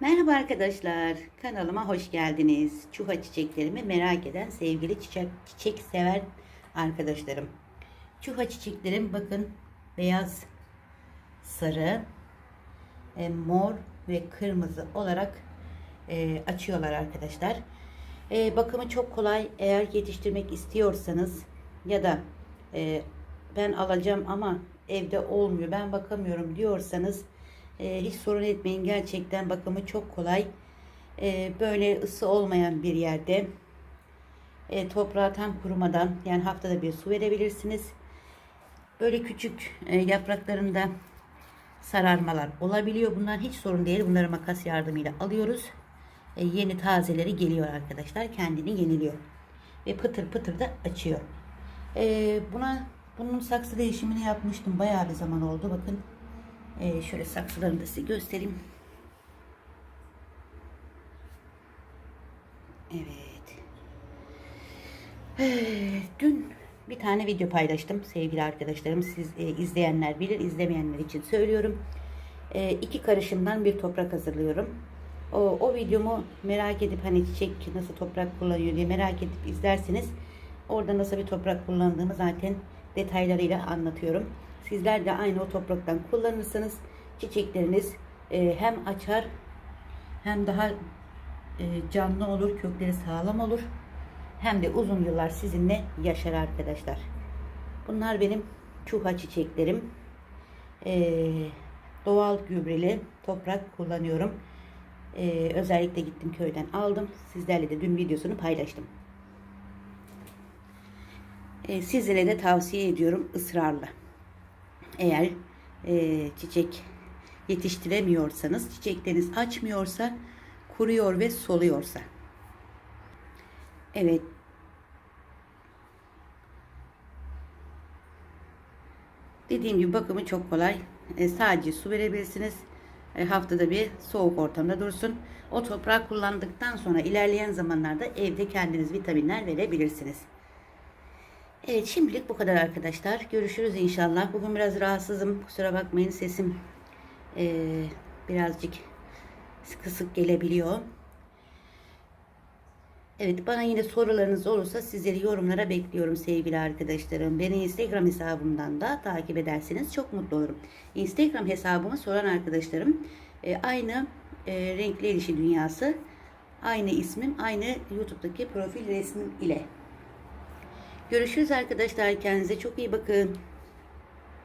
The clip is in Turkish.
Merhaba arkadaşlar, kanalıma hoş geldiniz. Çuha çiçeklerimi merak eden sevgili çiçek, çiçek sever arkadaşlarım. Çuha çiçeklerim bakın beyaz, sarı, e, mor ve kırmızı olarak e, açıyorlar arkadaşlar. E, bakımı çok kolay. Eğer yetiştirmek istiyorsanız ya da e, ben alacağım ama evde olmuyor, ben bakamıyorum diyorsanız e, hiç sorun etmeyin. Gerçekten bakımı çok kolay. E, böyle ısı olmayan bir yerde e, toprağa tam kurumadan yani haftada bir su verebilirsiniz. Böyle küçük e, yapraklarında sararmalar olabiliyor. Bunlar hiç sorun değil. Bunları makas yardımıyla alıyoruz. E, yeni tazeleri geliyor arkadaşlar. Kendini yeniliyor. Ve pıtır pıtır da açıyor. E, buna bunun saksı değişimini yapmıştım. Bayağı bir zaman oldu. Bakın e, şöyle saksılarını da size göstereyim. Evet. Ee, dün bir tane video paylaştım sevgili arkadaşlarım. Siz e, izleyenler bilir, izlemeyenler için söylüyorum. E, iki karışımdan bir toprak hazırlıyorum. O, o videomu merak edip hani çiçek nasıl toprak kullanıyor diye merak edip izlerseniz orada nasıl bir toprak kullandığımı zaten detaylarıyla anlatıyorum. Sizler de aynı o topraktan kullanırsanız çiçekleriniz e, hem açar hem daha e, canlı olur, kökleri sağlam olur. Hem de uzun yıllar sizinle yaşar arkadaşlar. Bunlar benim çuha çiçeklerim. E, doğal gübreli toprak kullanıyorum. E, özellikle gittim köyden aldım. Sizlerle de dün videosunu paylaştım. E, sizlere de tavsiye ediyorum ısrarla. Eğer e, çiçek yetiştiremiyorsanız, çiçekleriniz açmıyorsa, kuruyor ve soluyorsa. Evet. Dediğim gibi bakımı çok kolay. E, sadece su verebilirsiniz. E, haftada bir soğuk ortamda dursun. O toprağı kullandıktan sonra ilerleyen zamanlarda evde kendiniz vitaminler verebilirsiniz. Evet şimdilik bu kadar arkadaşlar. Görüşürüz inşallah. Bugün biraz rahatsızım. Kusura bakmayın sesim ee, birazcık kısık gelebiliyor. Evet bana yine sorularınız olursa sizleri yorumlara bekliyorum sevgili arkadaşlarım. Beni Instagram hesabımdan da takip ederseniz çok mutlu olurum. Instagram hesabımı soran arkadaşlarım e, aynı e, renkli ilişki dünyası aynı ismim aynı YouTube'daki profil resmim ile. Görüşürüz arkadaşlar. Kendinize çok iyi bakın.